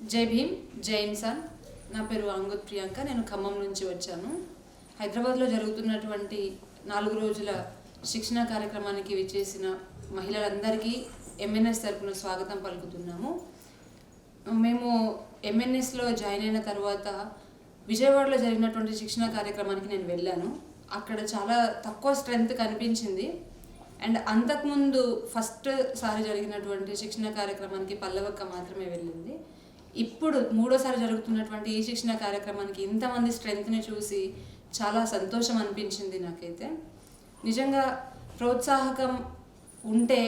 జై భీమ్ జై ఇన్సాన్ నా పేరు అంగుత్ ప్రియాంక నేను ఖమ్మం నుంచి వచ్చాను. హైదరాబాద్లో జరుగుతున్నటువంటి నాలుగు రోజుల శిక్షణ కార్యక్రమానికి విచ్చేసిన మహిళలందరికీ ఎంఎన్ఎస్ తరఫున స్వాగతం పలుకుతున్నాము. మేము ఎంఎన్ఎస్లో జాయిన్ అయిన తర్వాత విజయవాడలో జరిగినటువంటి శిక్షణ కార్యక్రమానికి నేను వెళ్ళాను. అక్కడ చాలా తక్కువ స్ట్రెంగ్త్ కనిపించింది. అండ్ అంతకుముందు ఫస్ట్ సారి జరిగినటువంటి శిక్షణ కార్యక్రమానికి పల్లవక్క మాత్రమే వెళ్ళింది. ఇప్పుడు మూడోసారి జరుగుతున్నటువంటి ఈ శిక్షణ కార్యక్రమానికి ఇంతమంది స్ట్రెంగ్త్ని చూసి చాలా సంతోషం అనిపించింది నాకైతే. నిజంగా ప్రోత్సాహకం ఉంటే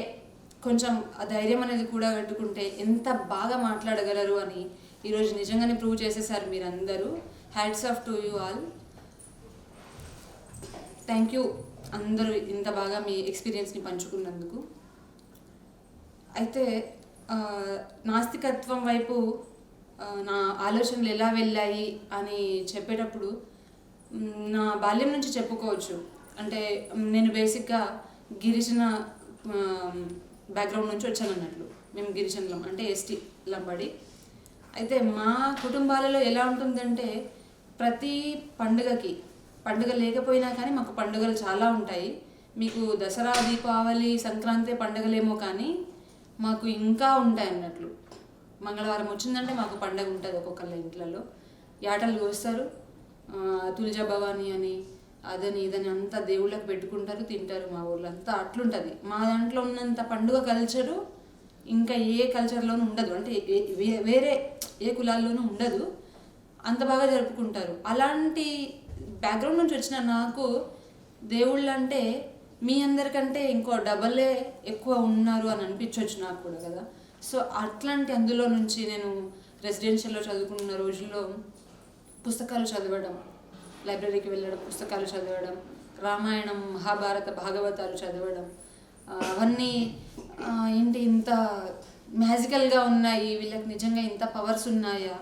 కొంచెం ఆ ధైర్యం అనేది కూడా కట్టుకుంటే ఎంత బాగా మాట్లాడగలరు అని ఈరోజు నిజంగానే ప్రూవ్ చేసేసారు మీరందరూ. Hats off to you all. Thank you అందరూ ఇంత బాగా మీ ఎక్స్పీరియన్స్ని పంచుకున్నందుకు. అయితే నాస్తికత్వం వైపు నా ఆలోచనలు ఎలా వెళ్ళాయి అని చెప్పేటప్పుడు నా బాల్యం నుంచి చెప్పుకోవచ్చు. అంటే నేను బేసిక్గా గిరిజన బ్యాక్గ్రౌండ్ నుంచి వచ్చాను అన్నట్లు మేము గిరిజనులం అంటే ఎస్టీ లంబడి. అయితే మా కుటుంబాలలో ఎలా ఉంటుందంటే ప్రతి పండుగకి పండుగ లేకపోయినా కానీ మాకు పండుగలు చాలా ఉంటాయి. మీకు దసరా దీపావళి సంక్రాంతి పండుగలేమో కానీ మాకు ఇంకా ఉంటాయి అన్నట్లు మంగళవారం వచ్చిందంటే మాకు పండగ ఉంటుంది ఒక్కొక్కళ్ళ ఇంట్లలో. యాటలు కోస్తారు తులజా భవాని అని అదని ఇదని అంతా దేవుళ్ళకి పెట్టుకుంటారు తింటారు మా ఊళ్ళో అంతా అట్లుంటుంది. మా దాంట్లో ఉన్నంత పండుగ కల్చరు ఇంకా ఏ కల్చర్లోనూ ఉండదు. అంటే వేరే ఏ కులాల్లోనూ ఉండదు. అంత బాగా జరుపుకుంటారు. అలాంటి బ్యాక్గ్రౌండ్ నుంచి వచ్చిన నాకు దేవుళ్ళు అంటే మీ అందరికంటే ఇంకో డబలే ఎక్కువ ఉన్నారు అని అనిపించవచ్చు నాకు కూడా కదా. సో అట్లాంటి అందులో నుంచి నేను రెసిడెన్షియల్లో చదువుకున్న రోజుల్లో పుస్తకాలు చదవడం లైబ్రరీకి వెళ్ళడం పుస్తకాలు చదవడం రామాయణం మహాభారత భాగవతాలు చదవడం అవన్నీ ఏంటి ఇంత మ్యాజికల్గా ఉన్నాయి వీళ్ళకి నిజంగా ఇంత పవర్స్ ఉన్నాయా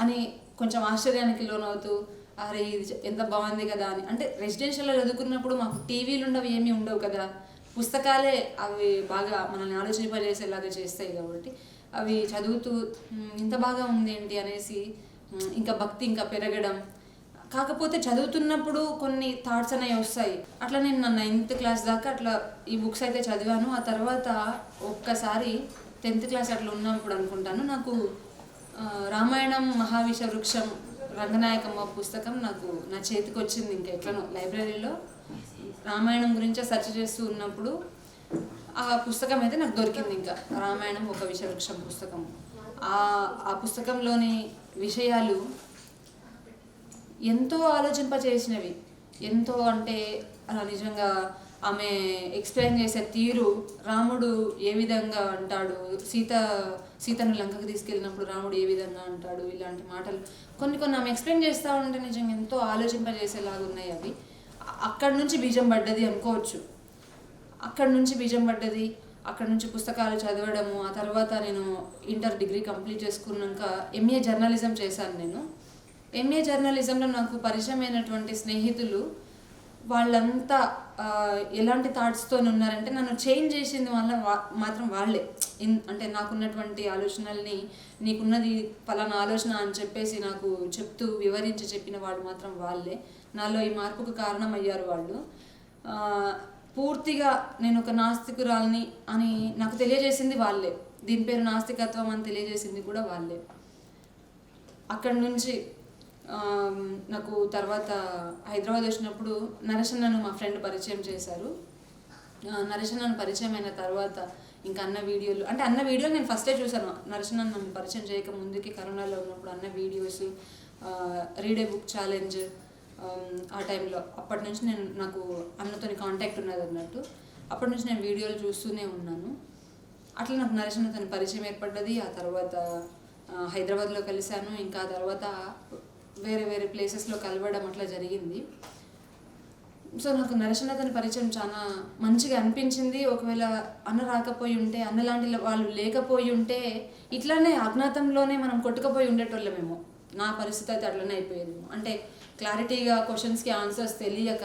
అని కొంచెం ఆశ్చర్యానికి లోనవుతూ అరే ఇది ఎంత బాగుంది కదా అని. అంటే రెసిడెన్షియల్లో చదువుకున్నప్పుడు మాకు టీవీలు ఉండవు ఏమీ ఉండవు కదా. పుస్తకాలే అవి బాగా మనల్ని ఆలోచింపజేసేలాగా చేస్తాయి కాబట్టి అవి చదువుతూ ఇంత బాగా ఉంది ఏంటి అనేసి ఇంకా భక్తి ఇంకా పెరగడం. కాకపోతే చదువుతున్నప్పుడు కొన్ని థాట్స్ అనేవి వస్తాయి. అట్లా నేను నా నైన్త్ క్లాస్ దాకా అట్లా ఈ బుక్స్ అయితే చదివాను. ఆ తర్వాత ఒక్కసారి టెన్త్ క్లాస్ అట్లా ఉన్నప్పుడు అనుకుంటాను. నాకు రామాయణం మహావిష వృక్షం రంగనాయకమ్మ పుస్తకం నాకు నా చేతికి వచ్చింది ఇంకా ఎట్లనో లైబ్రరీలో రామాయణం గురించే సెర్చ్ చేస్తూ ఉన్నప్పుడు ఆ పుస్తకం అయితే నాకు దొరికింది ఇంకా. రామాయణం ఒక విషవృక్షం పుస్తకం. ఆ ఆ పుస్తకంలోని విషయాలు ఎంతో ఆలోచింపచేసినవి. ఎంతో అంటే అలా నిజంగా ఆమె ఎక్స్ప్లెయిన్ చేసే తీరు రాముడు ఏ విధంగా అంటాడు? సీత సీతను లంకకు తీసుకెళ్ళినప్పుడు రాముడు ఏ విధంగా అంటాడు? ఇలాంటి మాటలు కొన్ని కొన్ని ఆమె ఎక్స్ప్లెయిన్ చేస్తూ ఉంటే నిజంగా ఎంతో ఆలోచింపజేసేలాగా ఉన్నాయి అవి. అక్కడి నుంచి బీజం పడ్డది అనుకోవచ్చు. అక్కడ నుంచి బీజం పడ్డది అక్కడ నుంచి పుస్తకాలు చదవడము ఆ తర్వాత నేను ఇంటర్ డిగ్రీ కంప్లీట్ చేసుకున్నాక ఎంఏ జర్నలిజం చేశాను నేను. ఎంఏ జర్నలిజంలో నాకు పరిచయమైనటువంటి స్నేహితులు వాళ్ళంతా ఎలాంటి థాట్స్తో ఉన్నారంటే నన్ను చేంజ్ చేసింది వల్ల మాత్రం వాళ్ళే. అంటే నాకున్నటువంటి ఆలోచనల్ని నీకున్నది ఫలానా ఆలోచన అని చెప్పేసి నాకు చెప్తూ వివరించి చెప్పిన వాళ్ళు మాత్రం వాళ్ళే. నాలో ఈ మార్పుకు కారణమయ్యారు వాళ్ళు. పూర్తిగా నేను ఒక నాస్తికురాలని అని నాకు తెలియజేసింది వాళ్ళే. దీని పేరు నాస్తికత్వం అని తెలియజేసింది కూడా వాళ్ళే. అక్కడి నుంచి నాకు తర్వాత హైదరాబాద్ వచ్చినప్పుడు నరసన్నను మా ఫ్రెండ్ పరిచయం చేశారు. నరసన్నను పరిచయం అయిన తర్వాత ఇంకా అన్న వీడియోలు అంటే అన్న వీడియోలు నేను ఫస్టే చూశాను. నరసన్నను నన్ను పరిచయం చేయక ముందుకి కరోనాలో ఉన్నప్పుడు అన్న videos read a book challenge Um, ఆ టైంలో. అప్పటి నుంచి నేను నాకు అన్నతోని కాంటాక్ట్ ఉన్నది అన్నట్టు. అప్పటి నుంచి నేను వీడియోలు చూస్తూనే ఉన్నాను. అట్లా నాకు నరసింహతోని పరిచయం ఏర్పడ్డది. ఆ తర్వాత హైదరాబాద్లో కలిశాను. ఇంకా ఆ తర్వాత వేరే వేరే ప్లేసెస్లో కలవడం అట్లా జరిగింది. సో నాకు నరసింహతని పరిచయం చాలా మంచిగా అనిపించింది. ఒకవేళ అన్న రాకపోయి ఉంటే అన్న లాంటి వాళ్ళు లేకపోయి ఉంటే ఇట్లానే అజ్ఞాతంలోనే మనం కొట్టుకుపోయి ఉండేటోళ్ళమేమో. నా పరిస్థితి అయితే అట్లనే అయిపోయేదేమో. అంటే క్లారిటీగా క్వశ్చన్స్కి ఆన్సర్స్ తెలియక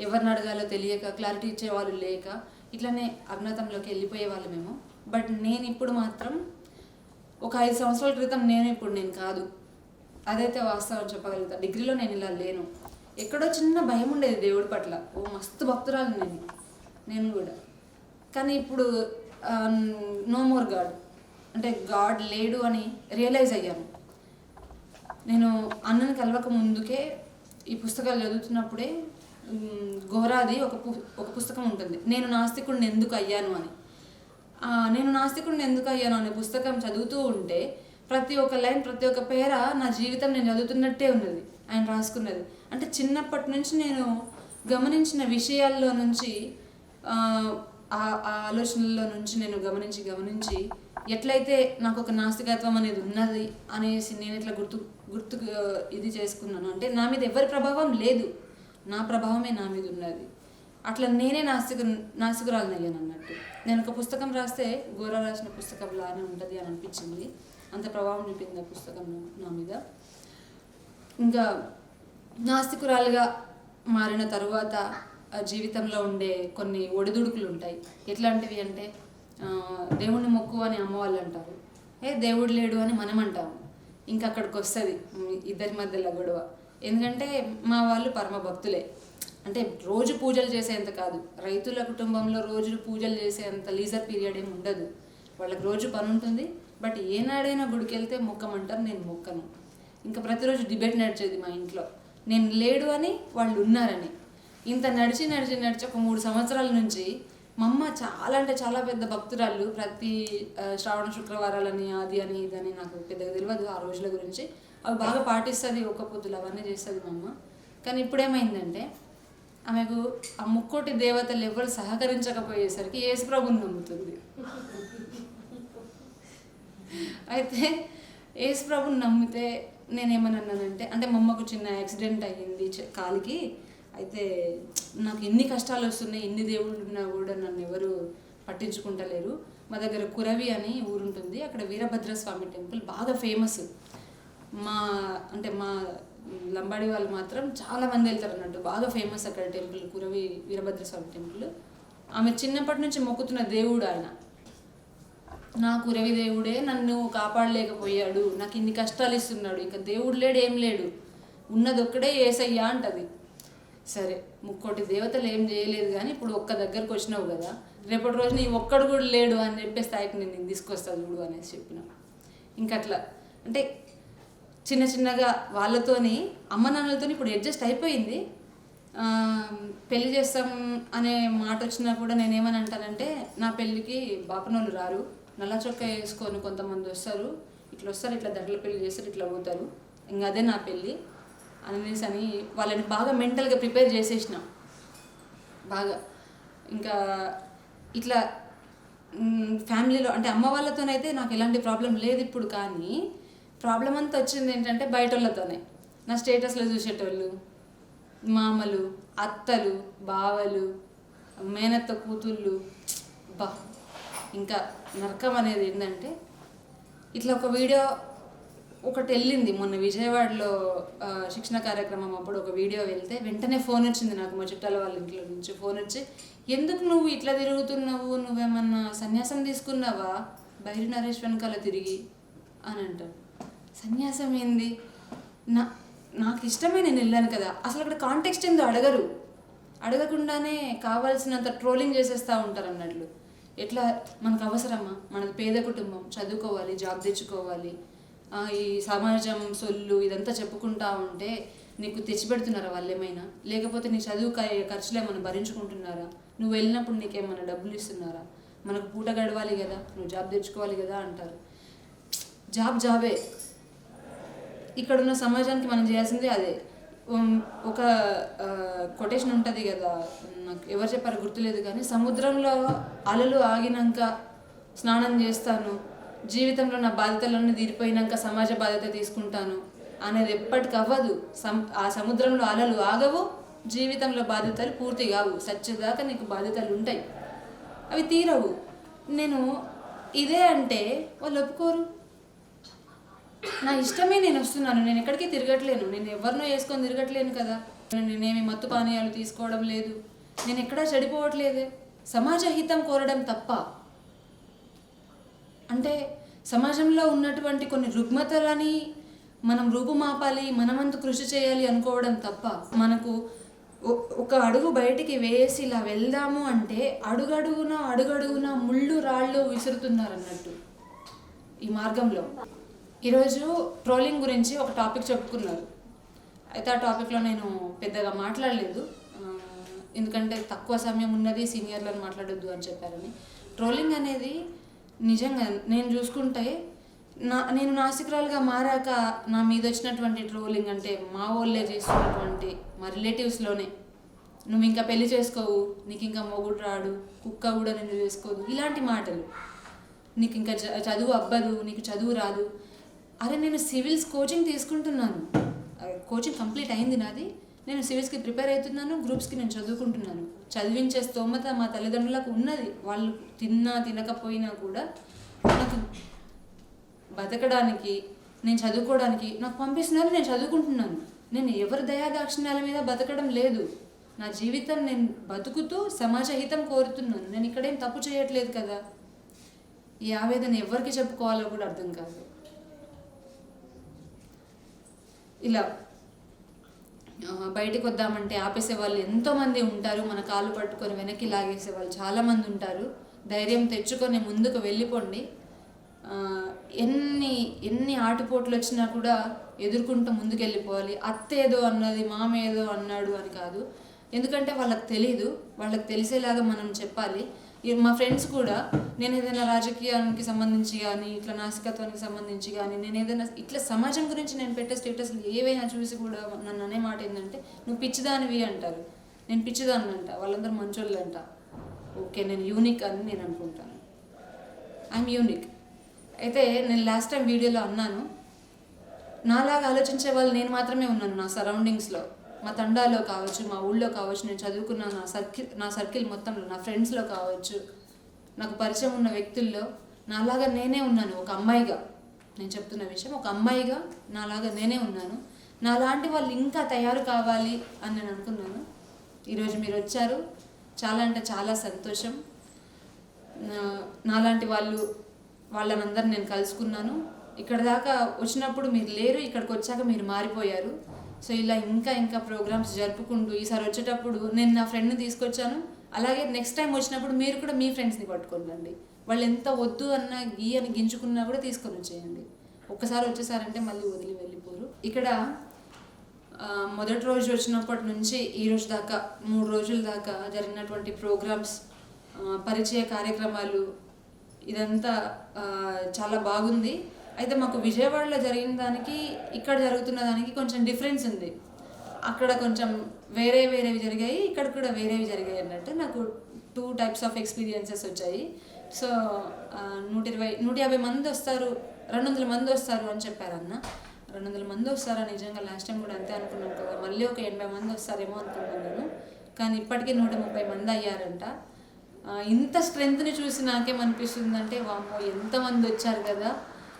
ఎవరిని అడగాలో తెలియక క్లారిటీ ఇచ్చేవాళ్ళు లేక ఇట్లానే అజ్ఞాతంలోకి వెళ్ళిపోయే వాళ్ళమేమో బట్ నేను ఇప్పుడు మాత్రం ఒక ఐదు సంవత్సరాల క్రితం నేను ఇప్పుడు నేను కాదు. అదైతే వాస్తవం చెప్పగలుగుతా. డిగ్రీలో నేను ఇలా లేను. ఎక్కడో చిన్న భయం ఉండేది దేవుడి పట్ల. ఓ మస్తు భక్తురాలు నేను. నేను కూడా. కానీ ఇప్పుడు నో మోర్ గాడ్ అంటే గాడ్ లేడు అని రియలైజ్ అయ్యాను. నేను అన్నని కలవక ముందుకే ఈ పుస్తకాలు చదువుతున్నప్పుడే ఘోరాది గోరాది ఒక పు ఒక పుస్తకం ఉంటుంది. నేను నాస్తికుడిని ఎందుకు అయ్యాను అని. నేను నాస్తికుడిని ఎందుకు అయ్యాను అనే పుస్తకం చదువుతూ ఉంటే ప్రతి ఒక్క లైన్ ప్రతి ఒక్క పేర నా జీవితం నేను చదువుతున్నట్టే ఉన్నది. ఆయన రాసుకున్నది. అంటే చిన్నప్పటి నుంచి నేను గమనించిన విషయాల్లో నుంచి ఆ, ఆ ఆ ఆలోచనల్లో నుంచి నేను గమనించి గమనించి ఎట్లయితే నాకు ఒక నాస్తికత్వం అనేది ఉన్నది అనేసి నేను ఇట్లా గుర్తు గుర్తుకు ఇది చేసుకున్నాను. అంటే నా మీద ఎవరి ప్రభావం లేదు. నా ప్రభావమే నా మీద ఉన్నది. అట్లా నేనే నాస్తిక నాస్తికురాలని అయ్యాను అన్నట్టు. నేను ఒక పుస్తకం రాస్తే గోర రాసిన పుస్తకం లానే ఉంటుంది అని అనిపించింది. అంత ప్రభావం చూపింది ఆ పుస్తకం నా మీద. ఇంకా నాస్తికురాలుగా మారిన తరువాత ఆ జీవితంలో ఉండే కొన్ని ఒడిదుడుకులు ఉంటాయి. ఎట్లాంటివి అంటే దేవుణ్ణి మొక్కు అని అమ్మవాళ్ళు అంటారు ఏ దేవుడు లేడు అని మనం అంటాము ఇంకా అక్కడికి వస్తుంది ఇద్దరి మధ్యలో గొడవ. ఎందుకంటే మా వాళ్ళు పరమ భక్తులే. అంటే రోజు పూజలు చేసేంత కాదు. రైతుల కుటుంబంలో రోజు పూజలు చేసేంత లీజర్ పీరియడ్ ఏమి ఉండదు. వాళ్ళకి రోజు పని ఉంటుంది. బట్ ఏనాడైనా గుడికి వెళ్తే మొక్కమంటారు నేను మొక్కను. ఇంకా ప్రతిరోజు డిబేట్ నడిచేది మా ఇంట్లో. నేను లేడు అని వాళ్ళు ఉన్నారని. ఇంత నడిచి నడిచి నడిచి ఒక మూడు సంవత్సరాల నుంచి మా అమ్మ చాలా అంటే చాలా పెద్ద భక్తురాళ్ళు ప్రతి శ్రావణ శుక్రవారాలని అది అని ఇది అని నాకు పెద్దగా తెలియదు ఆ రోజుల గురించి. అవి బాగా పాటిస్తుంది ఒక్క పొద్దులు అవన్నీ చేస్తుంది మా అమ్మ కానీ ఇప్పుడేమైందంటే ఆమెకు ఆ ముక్కోటి దేవతలు ఎవరు సహకరించకపోయేసరికి యేసుప్రభుని నమ్ముతుంది. అయితే యేసుప్రభుని నమ్మితే నేనేమన్నానంటే అంటే మా అమ్మకు చిన్న యాక్సిడెంట్ అయ్యింది కాలికి. అయితే నాకు ఎన్ని కష్టాలు వస్తున్నాయి ఎన్ని దేవుళ్ళు ఉన్నా కూడా నన్ను ఎవరు పట్టించుకుంటలేరు. మా దగ్గర కురవి అని ఊరుంటుంది. అక్కడ వీరభద్రస్వామి టెంపుల్ బాగా ఫేమస్. మా అంటే మా లంబాడి వాళ్ళు మాత్రం చాలా మంది వెళ్తారు అన్నట్టు. బాగా ఫేమస్ అక్కడ టెంపుల్ కురవి వీరభద్రస్వామి టెంపుల్. ఆమె చిన్నప్పటి నుంచి మొక్కుతున్న దేవుడు ఆయన. నాకు రవిదేవుడే నన్ను కాపాడలేకపోయాడు. నాకు ఇన్ని కష్టాలు ఇస్తున్నాడు. ఇంకా దేవుడు లేడు ఏం లేడు. ఉన్నదొక్కడే ఏసయ్యా అంటది. సరే ముక్కోటి దేవతలు ఏం చేయలేదు కానీ ఇప్పుడు ఒక్క దగ్గరకు వచ్చినావు కదా రేపటి రోజు నీ ఒక్కడు కూడా లేడు అని చెప్పే స్థాయికి నేను నిన్ను తీసుకొస్తా చూడు అనేసి చెప్పిన. ఇంకా అట్లా అంటే చిన్న చిన్నగా వాళ్ళతోని అమ్మ నాన్నలతో ఇప్పుడు అడ్జస్ట్ అయిపోయింది. పెళ్ళి చేస్తాం అనే మాట వచ్చినా కూడా నేనేమని అంటానంటే నా పెళ్ళికి బాపనోళ్ళు రారు నల్ల చొక్కా వేసుకొని కొంతమంది వస్తారు ఇట్లా వస్తారు ఇట్లా దడ్ల పెళ్ళి చేస్తారు ఇట్లా పోతారు. ఇంకా అదే నా పెళ్ళి. అనేసి అని వాళ్ళని బాగా మెంటల్గా ప్రిపేర్ చేసేసిన. బాగా. ఇంకా ఇట్లా ఫ్యామిలీలో అంటే అమ్మ వాళ్ళతోనైతే నాకు ఎలాంటి ప్రాబ్లం లేదు ఇప్పుడు కానీ ప్రాబ్లం అంతా వచ్చింది ఏంటంటే బయట వాళ్ళతోనే నా స్టేటస్లో చూసేటోళ్ళు మామలు అత్తలు బావలు మేనత్త కూతుళ్ళు బా. ఇంకా నరకం అనేది ఏంటంటే ఇట్లా ఒక వీడియో ఒకటి వెళ్ళింది మొన్న విజయవాడలో శిక్షణ కార్యక్రమం అప్పుడు ఒక వీడియో వెళ్తే వెంటనే ఫోన్ వచ్చింది నాకు మా చుట్టాల వాళ్ళ ఇంట్లో నుంచి. ఫోన్ వచ్చి ఎందుకు నువ్వు ఇట్లా తిరుగుతున్నావు? నువ్వేమన్నా సన్యాసం తీసుకున్నావా? బైరి నరేష్ వెనకాల తిరిగి అని అంటాడు సన్యాసం ఏంది? నా నాకు ఇష్టమే నేను వెళ్ళాను కదా. అసలు అక్కడ కాంటెక్స్ట్ ఏందో అడగరు. అడగకుండానే కావాల్సినంత ట్రోలింగ్ చేసేస్తూ ఉంటారు అన్నట్లు. ఎట్లా? మనకు అవసరమా? మనది పేద కుటుంబం. చదువుకోవాలి జాబ్ తెచ్చుకోవాలి. ఈ సమాజం సొల్లు ఇదంతా చెప్పుకుంటా ఉంటే నీకు తెచ్చిపెడుతున్నారా వాళ్ళు ఏమైనా లేకపోతే నీ చదువు క- ఖర్చులు ఏమైనా భరించుకుంటున్నారా? నువ్వు వెళ్ళినప్పుడు నీకేమైనా డబ్బులు ఇస్తున్నారా? మనకు పూట గడవాలి కదా నువ్వు జాబ్ తెచ్చుకోవాలి కదా అంటారు. జాబ్ జాబే. ఇక్కడున్న సమాజానికి మనం చేయాల్సిందే అదే. ఒక కొటేషన్ ఉంటుంది కదా నాకు ఎవరు చెప్పారో గుర్తులేదు కానీ సముద్రంలో అలలు ఆగినాక స్నానం చేస్తాను జీవితంలో నా బాధ్యతలన్నీ తీరిపోయినాక సమాజ బాధ్యత తీసుకుంటాను అనేది ఎప్పటికి అవ్వదు ఆ సముద్రంలో అలలు ఆగవు జీవితంలో బాధ్యతలు పూర్తి కావు. సచ్చేదాకా నీకు బాధ్యతలు ఉంటాయి. అవి తీరవు. నేను ఇదే అంటే వాళ్ళు ఒప్పుకోరు. నా ఇష్టమే నేను వస్తున్నాను. నేను ఎక్కడికి తిరగట్లేను. నేను ఎవరినో వేసుకొని తిరగట్లేను కదా. నేనేమి మత్తు పానీయాలు తీసుకోవడం లేదు. నేను ఎక్కడా చెడిపోవట్లేదే. సమాజ హితం కోరడం తప్ప అంటే సమాజంలో ఉన్నటువంటి కొన్ని రుగ్మతలని మనం రూపుమాపాలి మనమంతు కృషి చేయాలి అనుకోవడం తప్ప మనకు ఒ- ఒక అడుగు బయటికి వేసి ఇలా వెళ్దాము అంటే అడుగడుగున అడుగడుగున ముళ్ళు రాళ్ళు విసురుతున్నారు అన్నట్టు ఈ మార్గంలో. ఈరోజు ట్రోలింగ్ గురించి ఒక టాపిక్ చెప్పుకున్నారు. అయితే ఆ టాపిక్లో నేను పెద్దగా మాట్లాడలేదు. ఎందుకంటే తక్కువ సమయం ఉన్నది సీనియర్లను మాట్లాడొద్దు అని చెప్పారని. ట్రోలింగ్ అనేది నిజంగా నేను చూసుకుంటే నా నేను నాసికురాలుగా మారాక నా మీద వచ్చినటువంటి ట్రోలింగ్ అంటే మా వాళ్ళే చేస్తున్నటువంటి మా రిలేటివ్స్లోనే నువ్వు ఇంకా పెళ్ళి చేసుకోవు నీకు ఇంకా మొగుడు రాడు కుక్క కూడా నేను చేసుకోదు ఇలాంటి మాటలు. నీకు ఇంకా చ- చదువు అబ్బదు నీకు చదువు రాదు. అరే నేను సివిల్స్ కోచింగ్ తీసుకుంటున్నాను. కోచింగ్ కంప్లీట్ అయింది నాది. నేను సివిల్స్కి ప్రిపేర్ అవుతున్నాను గ్రూప్స్కి నేను చదువుకుంటున్నాను. చదివించే స్తోమత మా తల్లిదండ్రులకు ఉన్నది. వాళ్ళు తిన్నా తినకపోయినా కూడా నాకు బతకడానికి నేను చదువుకోవడానికి నాకు పంపిస్తున్నారు నేను చదువుకుంటున్నాను. నేను ఎవరి దయాదాక్షిణ్యాల మీద బతకడం లేదు. నా జీవితం నేను బతుకుతూ సమాజహితం కోరుతున్నాను. నేను ఇక్కడేం తప్పు చేయట్లేదు కదా? ఈ ఆవేదన ఎవరికి చెప్పుకోవాలో కూడా అర్థం కాదు. ఇలా బయటికి వద్దామంటే ఆపేసే వాళ్ళు ఎంతోమంది ఉంటారు. మన కాళ్ళు పట్టుకొని వెనక్కి లాగేసే వాళ్ళు చాలామంది ఉంటారు. ధైర్యం తెచ్చుకొని ముందుకు వెళ్ళిపోండి. ఎన్ని ఎన్ని ఆటుపోట్లు వచ్చినా కూడా ఎదుర్కొంటూ ముందుకు వెళ్ళిపోవాలి అన్నది మామ ఏదో అన్నాడు అని కాదు. ఎందుకంటే వాళ్ళకి తెలీదు. వాళ్ళకి తెలిసేలాగా మనం చెప్పాలి. మా ఫ్రెండ్స్ కూడా నేను ఏదైనా రాజకీయానికి సంబంధించి కానీ ఇట్లా నాసికత్వానికి సంబంధించి కానీ నేను ఏదైనా ఇట్లా సమాజం గురించి నేను పెట్టే స్టేటస్లు ఏవైనా చూసి కూడా నన్ను అనే మాట ఏంటంటే నువ్వు పిచ్చిదానివి అంటారు. నేను పిచ్చిదాన్ని అంట వాళ్ళందరూ మంచోళ్ళు అంట. ఓకే నేను యూనిక్ అని నేను అనుకుంటాను. I'm unique. అయితే నేను లాస్ట్ టైం వీడియోలో అన్నాను నాలాగా ఆలోచించే వాళ్ళు నేను మాత్రమే ఉన్నాను నా సరౌండింగ్స్లో. మా తండాలో కావచ్చు మా ఊళ్ళో కావచ్చు నేను చదువుకున్న నా సర్కిల్ నా సర్కిల్ మొత్తంలో నా ఫ్రెండ్స్లో కావచ్చు నాకు పరిచయం ఉన్న వ్యక్తుల్లో నాలాగా నేనే ఉన్నాను ఒక అమ్మాయిగా. నేను చెప్తున్న విషయం ఒక అమ్మాయిగా నాలాగా నేనే ఉన్నాను. నాలాంటి వాళ్ళు ఇంకా తయారు కావాలి అని నేను అనుకున్నాను. ఈరోజు మీరు వచ్చారు. చాలా అంటే చాలా సంతోషం. నాలాంటి వాళ్ళు వాళ్ళనందరిని నేను కలుసుకున్నాను. ఇక్కడ దాకా వచ్చినప్పుడు మీరు లేరు ఇక్కడికి వచ్చాక మీరు మారిపోయారు. సో ఇలా ఇంకా ఇంకా ప్రోగ్రామ్స్ జరుపుకుంటూ ఈసారి వచ్చేటప్పుడు నేను నా ఫ్రెండ్ని తీసుకొచ్చాను. అలాగే నెక్స్ట్ టైం వచ్చినప్పుడు మీరు కూడా మీ ఫ్రెండ్స్ని పట్టుకొని రండి వాళ్ళు ఎంత వద్దు అన్న గీ అని గింజుకున్నా కూడా తీసుకొని వచ్చేయండి. ఒక్కసారి వచ్చేసారంటే మళ్ళీ వదిలి వెళ్ళిపోరు. ఇక్కడ మొదటి రోజు వచ్చినప్పటి నుంచి ఈ రోజు దాకా మూడు రోజుల దాకా జరిగినటువంటి ప్రోగ్రామ్స్ పరిచయ కార్యక్రమాలు ఇదంతా చాలా బాగుంది. అయితే మాకు విజయవాడలో జరిగిన దానికి ఇక్కడ జరుగుతున్న దానికి కొంచెం డిఫరెన్స్ ఉంది. అక్కడ కొంచెం వేరే వేరేవి జరిగాయి ఇక్కడ కూడా వేరేవి జరిగాయి అన్నట్టు నాకు టూ టైప్స్ ఆఫ్ ఎక్స్పీరియన్సెస్ వచ్చాయి. సో నూట ఇరవై నూట యాభై మంది వస్తారు రెండు వందల మంది వస్తారు అని చెప్పారు అన్న. రెండు వందల మంది వస్తారా? నిజంగా లాస్ట్ టైం కూడా అంతే అనుకున్నాను కదా. మళ్ళీ ఒక ఎనభై మంది వస్తారేమో అనుకున్నాను నేను. కానీ ఇప్పటికీ నూట ముప్పై మంది అయ్యారంట. ఇంత స్ట్రెంగ్త్ని చూసి నాకేమనిపిస్తుందంటే వామ్మో ఎంతమంది వచ్చారు కదా.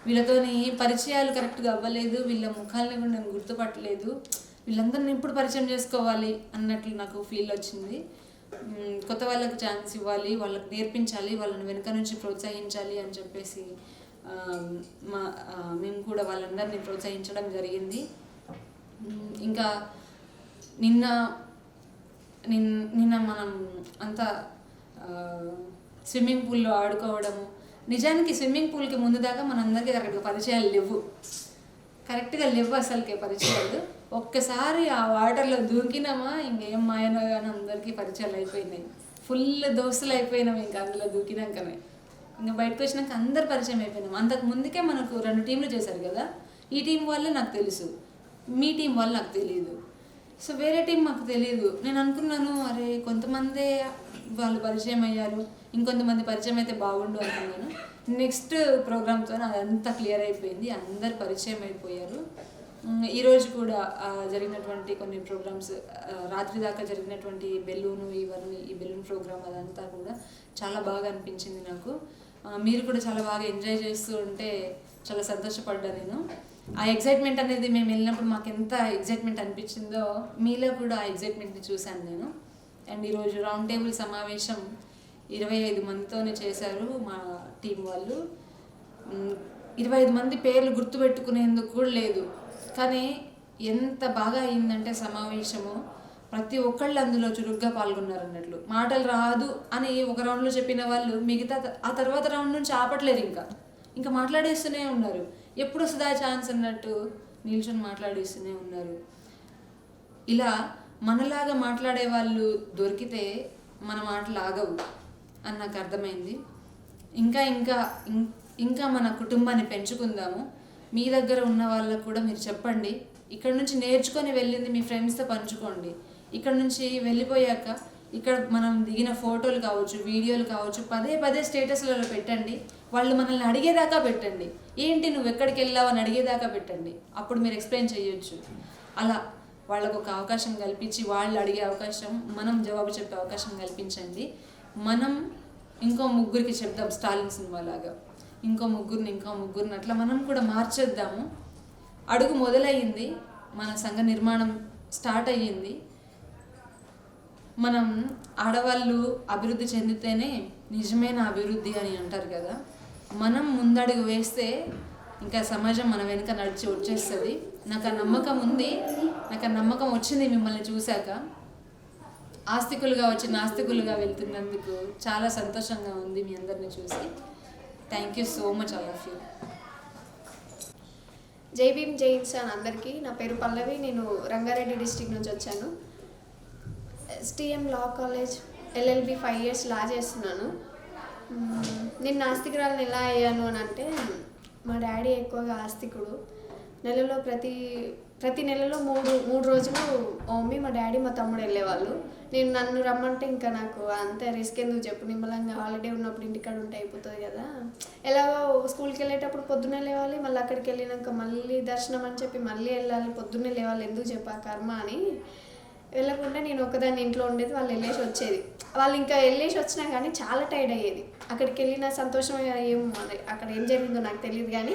వీళ్ళతోని పరిచయాలు కరెక్ట్గా అవ్వలేదు వీళ్ళ ముఖాలని కూడా నేను గుర్తుపట్టలేదు. వీళ్ళందరిని ఎప్పుడు పరిచయం చేసుకోవాలి అన్నట్లు నాకు ఫీల్ వచ్చింది. కొత్త వాళ్ళకి ఛాన్స్ ఇవ్వాలి వాళ్ళకి నేర్పించాలి వాళ్ళని వెనుక నుంచి ప్రోత్సహించాలి అని చెప్పేసి మా మేము కూడా వాళ్ళందరినీ ప్రోత్సహించడం జరిగింది. ఇంకా నిన్న నిన్ నిన్న మనం అంతా స్విమ్మింగ్ పూల్లో ఆడుకోవడము నిజానికి స్విమ్మింగ్ పూల్కి ముందు దాకా మనందరికీ కరెక్ట్గా పరిచయాలు లేవు. కరెక్ట్గా లేవు అసలుకే పరిచయాలు. ఒక్కసారి ఆ వాటర్లో దూకినామా ఇంకేం మాయనో కానీ అందరికీ పరిచయాలు అయిపోయినాయి. ఫుల్ దోస్తులు అయిపోయినాం ఇంకా అందులో దూకినాకనే. ఇంకా బయటకు వచ్చినాక అందరు పరిచయం అయిపోయినాం. అంతకు ముందుకే మనకు రెండు టీంలు చేశారు కదా? ఈ టీం వాళ్ళే నాకు తెలుసు. మీ టీం వాళ్ళు నాకు తెలియదు సో వేరే టీం మాకు తెలియదు నేను అనుకున్నాను అరే కొంతమందే వాళ్ళు పరిచయం అయ్యారు. ఇంకొంతమంది పరిచయం అయితే బాగుండు అనుకున్నాను నెక్స్ట్ ప్రోగ్రామ్తో అదంతా క్లియర్ అయిపోయింది. అందరు పరిచయం అయిపోయారు. ఈరోజు కూడా జరిగినటువంటి కొన్ని ప్రోగ్రామ్స్ రాత్రి దాకా జరిగినటువంటి బెలూను ఇవన్నీ ఈ బెలూన్ ప్రోగ్రామ్ అదంతా కూడా చాలా బాగా అనిపించింది నాకు. మీరు కూడా చాలా బాగా ఎంజాయ్ చేస్తూ ఉంటే చాలా సంతోషపడ్డా నేను. ఆ ఎగ్జైట్మెంట్ అనేది మేము వెళ్ళినప్పుడు మాకు ఎంత ఎగ్జైట్మెంట్ అనిపించిందో మీలో కూడా ఆ ఎగ్జైట్మెంట్ని చూశాను నేను. అండ్ ఈరోజు రౌండ్ టేబుల్ సమావేశం ఇరవై ఐదు మందితోనే చేశారు మా టీం వాళ్ళు. ఇరవై ఐదు మంది పేర్లు గుర్తుపెట్టుకునేందుకు కూడా లేదు. కానీ ఎంత బాగా అయిందంటే సమావేశము. ప్రతి ఒక్కళ్ళు అందులో చురుగ్గా పాల్గొన్నారు అన్నట్లు. మాటలు రాదు అని ఒక రౌండ్లో చెప్పిన వాళ్ళు మిగతా ఆ తర్వాత రౌండ్ నుంచి ఆపట్లేదు ఇంకా. ఇంకా మాట్లాడేస్తూనే ఉన్నారు. ఎప్పుడు వస్తుందా ఛాన్స్ అన్నట్టు నిల్చొని మాట్లాడేస్తూనే ఉన్నారు. ఇలా మనలాగా మాట్లాడే వాళ్ళు దొరికితే మన మాటలు ఆగవు అని నాకు అర్థమైంది. ఇంకా ఇంకా ఇంకా మన కుటుంబాన్ని పెంచుకుందాము. మీ దగ్గర ఉన్న వాళ్ళకు కూడా మీరు చెప్పండి. ఇక్కడ నుంచి నేర్చుకొని వెళ్ళింది మీ ఫ్రెండ్స్తో పంచుకోండి. ఇక్కడ నుంచి వెళ్ళిపోయాక ఇక్కడ మనం దిగిన ఫోటోలు కావచ్చు వీడియోలు కావచ్చు పదే పదే స్టేటస్లలో పెట్టండి. వాళ్ళు మనల్ని అడిగేదాకా పెట్టండి. ఏంటి నువ్వు ఎక్కడికి వెళ్ళావు అని అడిగేదాకా పెట్టండి. అప్పుడు మీరు ఎక్స్ప్లెయిన్ చేయొచ్చు. అలా వాళ్ళకు ఒక అవకాశం కల్పించి వాళ్ళు అడిగే అవకాశం మనం జవాబు చెప్పే అవకాశం కల్పించండి. మనం ఇంకో ముగ్గురికి చెప్దాం స్టాలిన్ సినిమా లాగా. ఇంకో ముగ్గురిని ఇంకో ముగ్గురిని అట్లా మనం కూడా మార్చేద్దాము. అడుగు మొదలయ్యింది మన సంఘ నిర్మాణం స్టార్ట్ అయ్యింది. మనం ఆడవాళ్ళు అభివృద్ధి చెందితేనే నిజమైన అభివృద్ధి అని అంటారు కదా. మనం ముందడుగు వేస్తే ఇంకా సమాజం మన వెనుక నడిచి వచ్చేస్తుంది. నాకు ఆ నమ్మకం ఉంది. నాకు ఆ నమ్మకం వచ్చింది మిమ్మల్ని చూశాక. ఆస్తికులుగా వచ్చి నాస్తికులుగా వెళ్తున్నందుకు చాలా సంతోషంగా ఉంది మీ అందరిని చూసి. Thank you so much all of you జై భీమ్ జై ఇన్సాన్ అందరికీ. నా పేరు పల్లవి. నేను రంగారెడ్డి డిస్టిక్ నుంచి వచ్చాను. STM law college LLB five years law చేస్తున్నాను. నేను నాస్తికురాలను ఎలా అయ్యాను అని అంటే మా డాడీ ఎక్కువగా ఆస్తికుడు. నెలలో ప్రతి ప్రతి నెలలో మూడు మూడు రోజులు మమ్మీ మా డాడీ మా తమ్ముడు వెళ్ళేవాళ్ళు. నేను నన్ను రమ్మంటే ఇంకా నాకు అంత రిస్క్ ఎందుకు చెప్పు? నిమ్మలంగా హాలిడే ఉన్నప్పుడు ఇంటికాడ ఉంటే అయిపోతుంది కదా. ఎలాగో స్కూల్కి వెళ్ళేటప్పుడు పొద్దున్నే లేవాలి మళ్ళీ అక్కడికి వెళ్ళినాక మళ్ళీ దర్శనం అని చెప్పి మళ్ళీ వెళ్ళాలి పొద్దున్నే లేవాలి ఎందుకు చెప్పా కర్మ అని. వెళ్ళకుండా నేను ఒకదాన్ని ఇంట్లో ఉండేది వాళ్ళు వెళ్ళేసి వచ్చేది. వాళ్ళు ఇంకా వెళ్ళేసి వచ్చినా కానీ చాలా టైర్డ్ అయ్యేది. అక్కడికి వెళ్ళిన సంతోషం ఏం అక్కడ ఏం జరిగిందో నాకు తెలియదు కానీ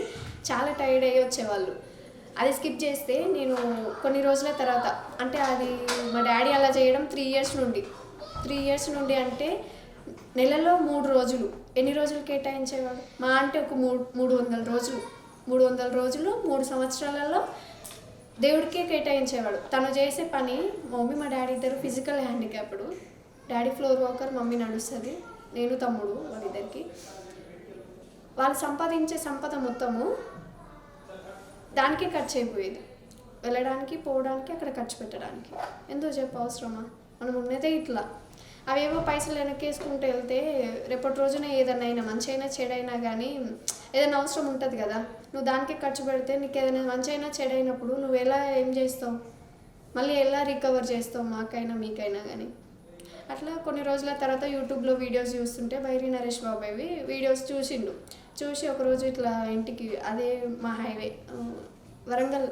చాలా టైర్డ్ అయ్యి వచ్చేవాళ్ళు. అది స్కిప్ చేస్తే నేను కొన్ని రోజుల తర్వాత అంటే అది మా డాడీ అలా చేయడం త్రీ ఇయర్స్ నుండి. త్రీ ఇయర్స్ నుండి అంటే నెలలో మూడు రోజులు. ఎన్ని రోజులు కేటాయించేవాడు మా అంటే ఒక మూడు మూడు వందల రోజులు. మూడు వందల రోజులు మూడు సంవత్సరాలలో దేవుడికే కేటాయించేవాడు. తను చేసే పని మమ్మీ మా డాడీ ఇద్దరు physical handicapped daddy floor walker mummy నడుస్తుంది. నేను తమ్ముడు వాళ్ళిద్దరికి వాళ్ళు సంపాదించే సంపద మొత్తము దానికే ఖర్చు అయిపోయేది. వెళ్ళడానికి పోవడానికి అక్కడ ఖర్చు పెట్టడానికి. ఎందుకు చెప్పు అవసరమా మనం ఉన్నదే ఇట్లా. అవేవో పైసలు వెనక్కేసుకుంటూ వెళ్తే రేపటి రోజున ఏదైనా అయినా మంచి అయినా చెడైనా కానీ ఏదైనా అవసరం ఉంటుంది కదా. నువ్వు దానికే ఖర్చు పెడితే నీకు ఏదైనా మంచి అయినా చెడైనప్పుడు నువ్వు ఎలా ఏం చేస్తావు? మళ్ళీ ఎలా రికవర్ చేస్తావు మాకైనా మీకైనా కానీ అట్లా కొన్ని రోజుల తర్వాత యూట్యూబ్లో వీడియోస్ చూస్తుంటే బైరి నరేష్ బాబాయ్వి వీడియోస్ చూసిండు. చూసి ఒకరోజు ఇట్లా ఇంటికి అదే మా హైవే వరంగల్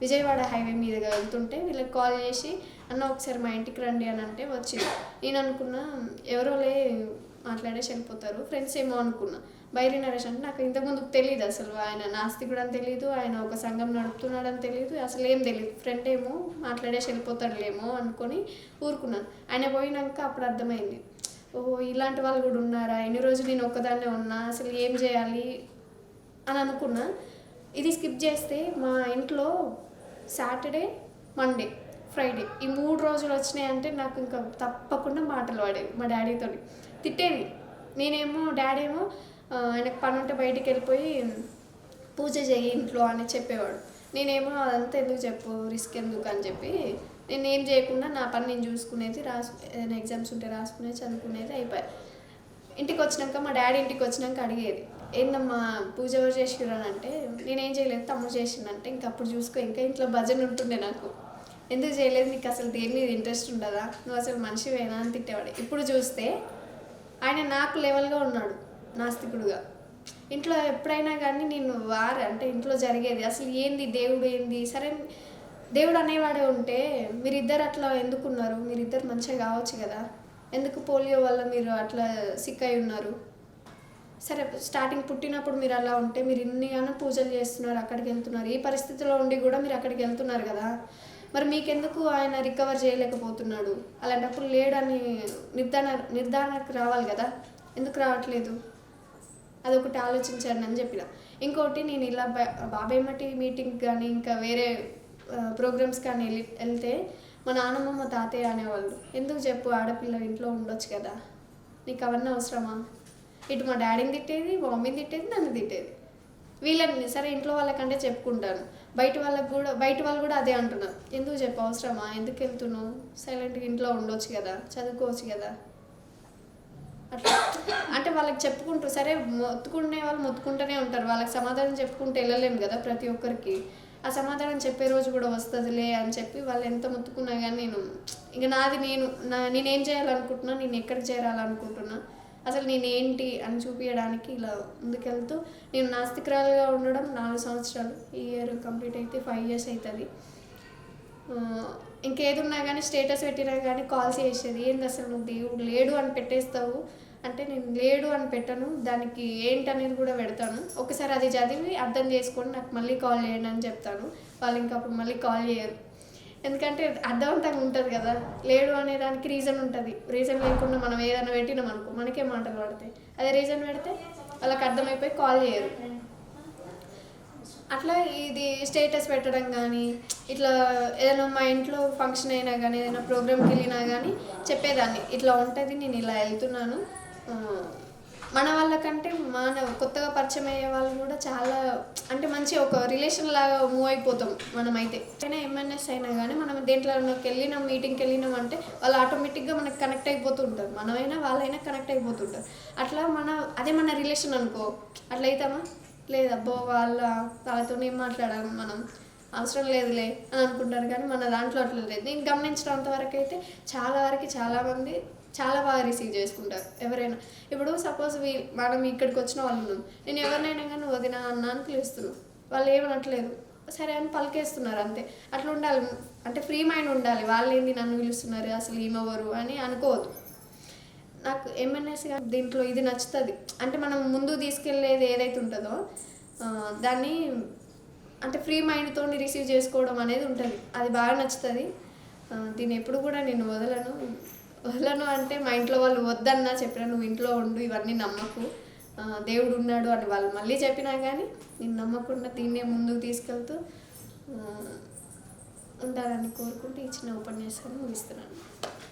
విజయవాడ హైవే మీదుగా వెళ్తుంటే వీళ్ళకి కాల్ చేసి అన్న ఒకసారి మా ఇంటికి రండి అని అంటే వచ్చింది. నేను అనుకున్నా ఎవరోలే మాట్లాడేసి వెళ్ళిపోతారు. ఫ్రెండ్స్ ఏమో అనుకున్నా. బైరి నరేష్ అంటే నాకు ఇంతకుముందు తెలియదు అసలు. ఆయన నాస్తికుడు అని తెలియదు ఆయన ఒక సంఘం నడుపుతున్నాడని తెలియదు అసలు ఏం తెలియదు ఫ్రెండ్ ఏమో మాట్లాడేసి వెళ్ళిపోతాడులేమో అనుకొని ఊరుకున్నాను ఆయన పోయినాక అప్పుడు అర్థమైంది. ఓ ఇలాంటి వాళ్ళు కూడా ఉన్నారా? ఎన్ని రోజులు నేను ఒక్కదాన్నే ఉన్నా? అసలు ఏం చేయాలి? అని అనుకున్నా. ఇది స్కిప్ చేస్తే మా ఇంట్లో సాటర్డే మండే ఫ్రైడే ఈ మూడు రోజులు వచ్చినాయంటే నాకు ఇంకా తప్పకుండా మాటలు పడేవి మా డాడీతో తిట్టేది. నేనేమో డాడీ ఏమో ఆయనకు పని ఉంటే బయటికి వెళ్ళిపోయి పూజ చేయి ఇంట్లో అని చెప్పేవాడు. నేనేమో అదంతా ఎందుకు చెప్పు? రిస్క్ ఎందుకు? అని చెప్పి నేను ఏం చేయకుండా నా పని నేను చూసుకునేది రాసు ఏదైనా ఎగ్జామ్స్ ఉంటే రాసుకునేది చదువుకునేది అయిపోయాయి ఇంటికి వచ్చినాక మా డాడీ ఇంటికి వచ్చినాక అడిగేది ఏందమ్మా పూజ ఎవరు చేసిర్రు? అని అంటే నేనేం చేయలేదు తమ్ముడు చేసిండంటే ఇంక అప్పుడు చూసుకో ఇంకా ఇంట్లో భజన ఉంటుండే నాకు. ఎందుకు చేయలేదు? నీకు అసలు దేని మీద ఇంట్రెస్ట్ ఉండదా? నువ్వు అసలు మనిషివేనా అని తిట్టేవాడు. ఇప్పుడు చూస్తే ఆయన నాకు లెవెల్గా ఉన్నాడు నాస్తికుడుగా. ఇంట్లో ఎప్పుడైనా కానీ నేను వారు అంటే ఇంట్లో జరిగేది. అసలు ఏంది దేవుడు ఏంది? సరే దేవుడు అనేవాడే ఉంటే మీరిద్దరు అట్లా ఎందుకున్నారు? మీరిద్దరు మంచిగా కావచ్చు కదా? ఎందుకు పోలియో వల్ల మీరు అట్లా సిక్ అయి ఉన్నారు? సరే స్టార్టింగ్ పుట్టినప్పుడు మీరు అలా ఉంటే మీరు ఇన్ని అన్న పూజలు చేస్తున్నారు అక్కడికి వెళ్తున్నారు. ఈ పరిస్థితిలో ఉండి కూడా మీరు అక్కడికి వెళ్తున్నారు కదా? మరి మీకెందుకు ఆయన రికవర్ చేయలేకపోతున్నాడు? అలాంటప్పుడు లేడని నిర్ధారణ నిర్ధారణకు రావాలి కదా? ఎందుకు రావట్లేదు? అదొకటి ఆలోచించండి అని చెప్పిన. ఇంకోటి నేను ఇలా బా- బాబాయ్ మట్టి మీటింగ్ కానీ ఇంకా వేరే ప్రోగ్రామ్స్ కానీ వెళ్ళి వెళ్తే మా నాన్నమ్మ మా తాతయ్య అనేవాళ్ళు ఎందుకు చెప్పు ఆడపిల్ల ఇంట్లో ఉండొచ్చు కదా? నీకు అవన్నీ అవసరమా? ఇటు మా డాడీని తిట్టేది మా మమ్మీని తిట్టేది నన్ను తిట్టేది. వీళ్ళని సరే ఇంట్లో వాళ్ళకంటే చెప్పుకుంటాను. బయట వాళ్ళకి కూడా బయట వాళ్ళు కూడా అదే అంటున్నారు. ఎందుకు చెప్పు అవసరమా? ఎందుకు వెళ్తున్నావు? సైలెంట్గా ఇంట్లో ఉండొచ్చు కదా చదువుకోవచ్చు కదా. అట్లా. అంటే వాళ్ళకి చెప్పుకుంటూ సరే మొత్తుకునే వాళ్ళు మొత్తుకుంటూనే ఉంటారు. వాళ్ళకి సమాధానం చెప్పుకుంటూ వెళ్ళలేము కదా ప్రతి ఒక్కరికి. ఆ సమాధానం చెప్పే రోజు కూడా వస్తుందిలే అని చెప్పి వాళ్ళు ఎంత మొత్తుకున్నా కానీ నేను ఇంకా నాది నేను నా నేనేం చేయాలనుకుంటున్నా? నేను ఎక్కడికి చేరాలనుకుంటున్నా? అసలు నేనేంటి అని చూపించడానికి ఇలా ముందుకెళ్తూ నేను నాస్తికురాలుగా ఉండడం నాలుగు సంవత్సరాలు. ఈ ఇయర్ కంప్లీట్ అయితే ఫైవ్ ఇయర్స్ అవుతుంది ఇంకేదున్నా కానీ స్టేటస్ పెట్టినా కానీ కాల్స్ చేసేది. ఏంది అసలు నువ్వు దేవుడు లేడు అని పెట్టేస్తావు? అంటే నేను లేడు అని పెట్టను. దానికి ఏంటి అనేది కూడా పెడతాను. ఒకసారి అది చదివి అర్థం చేసుకొని నాకు మళ్ళీ కాల్ చేయండి అని చెప్తాను. వాళ్ళు ఇంకా అప్పుడు మళ్ళీ కాల్ చేయరు. ఎందుకంటే అర్థవంతంగా ఉంటుంది కదా. లేడు అనే దానికి రీజన్ ఉంటుంది. రీజన్ లేకుండా మనం ఏదైనా పెట్టినాం అనుకో మనకే మాటలు పడతాయి. అదే రీజన్ పెడితే వాళ్ళకి అర్థమైపోయి కాల్ చేయరు. అట్లా ఇది స్టేటస్ పెట్టడం కానీ ఇట్లా ఏదైనా మా ఇంట్లో ఫంక్షన్ అయినా కానీ ఏదైనా ప్రోగ్రామ్కి వెళ్ళినా కానీ చెప్పేదాన్ని. ఇట్లా ఉంటుంది నేను ఇలా వెళ్తున్నాను. మన వాళ్ళకంటే మన కొత్తగా పరిచయం అయ్యే వాళ్ళు కూడా చాలా అంటే మంచి ఒక రిలేషన్ లాగా మూవ్ అయిపోతాం మనమైతే. అయినా ఎంఎన్ఎస్ అయినా కానీ మనం దేంట్లోకి వెళ్ళినాం మీటింగ్కి వెళ్ళినాం అంటే వాళ్ళు ఆటోమేటిక్గా మనకు కనెక్ట్ అయిపోతూ ఉంటారు మనమైనా వాళ్ళైనా కనెక్ట్ అయిపోతుంటారు. అట్లా మన అదే మన రిలేషన్ అనుకో. అట్లా అవుతామా లేదబ్బో అబ్బో వాళ్ళ వాళ్ళతో ఏం మాట్లాడాలి మనం అవసరం లేదులే అని అనుకుంటారు కానీ మన దాంట్లో అట్లా లేదు. నేను గమనించినంత వరకు అయితే చాలా వరకు చాలామంది చాలా బాగా రిసీవ్ చేసుకుంటారు. ఎవరైనా ఇప్పుడు సపోజ్ మనం ఇక్కడికి వచ్చిన వాళ్ళు ఉన్నాం. నేను ఎవరినైనా కానీ వదిన అన్న అని పిలుస్తున్నాను వాళ్ళు ఏమనట్లేదు సరే అని పలికేస్తున్నారు అంతే. అట్లా ఉండాలి. అంటే ఫ్రీ మైండ్ ఉండాలి. వాళ్ళు ఏంది నన్ను పిలుస్తున్నారు? అసలు ఏమవ్వరు అని అనుకోవద్దు. నాకు ఎంఎన్ఎస్ దీంట్లో ఇది నచ్చుతుంది. అంటే మనం ముందు తీసుకెళ్ళేది ఏదైతే ఉంటుందో దాన్ని అంటే ఫ్రీ మైండ్తో రిసీవ్ చేసుకోవడం అనేది ఉంటుంది. అది బాగా నచ్చుతుంది. దీన్ని ఎప్పుడు కూడా నేను వదలను. వదలను అంటే మా ఇంట్లో వాళ్ళు వద్దన్నా చెప్పినా నువ్వు ఇంట్లో ఉండు ఇవన్నీ నమ్మకు. దేవుడు ఉన్నాడు అని వాళ్ళు మళ్ళీ చెప్పినా కానీ నేను నమ్మకుండా దీన్నే ముందుకు తీసుకెళ్తూ ఉండాలని ఉంటారని కోరుకుంటూ ఇచ్చిన ఉపన్యాసాన్ని ముగిస్తున్నాను.